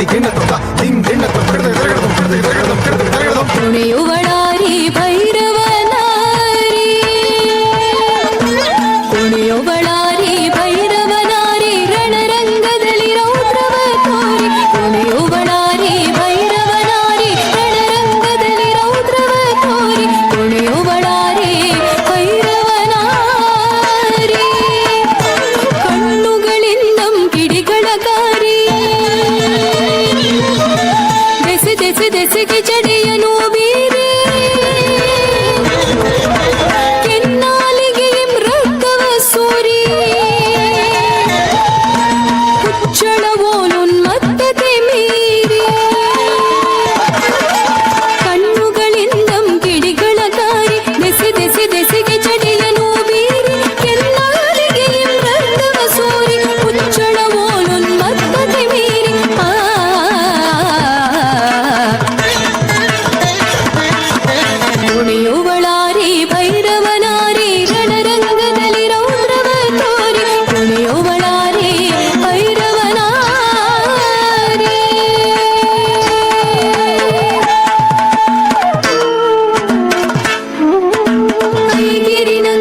దిగిన తొక్క దింగిన తొక్కడదు ఎదరగడం ఎదరగడం ఎదరగడం ఎదరగడం que ya गिरिन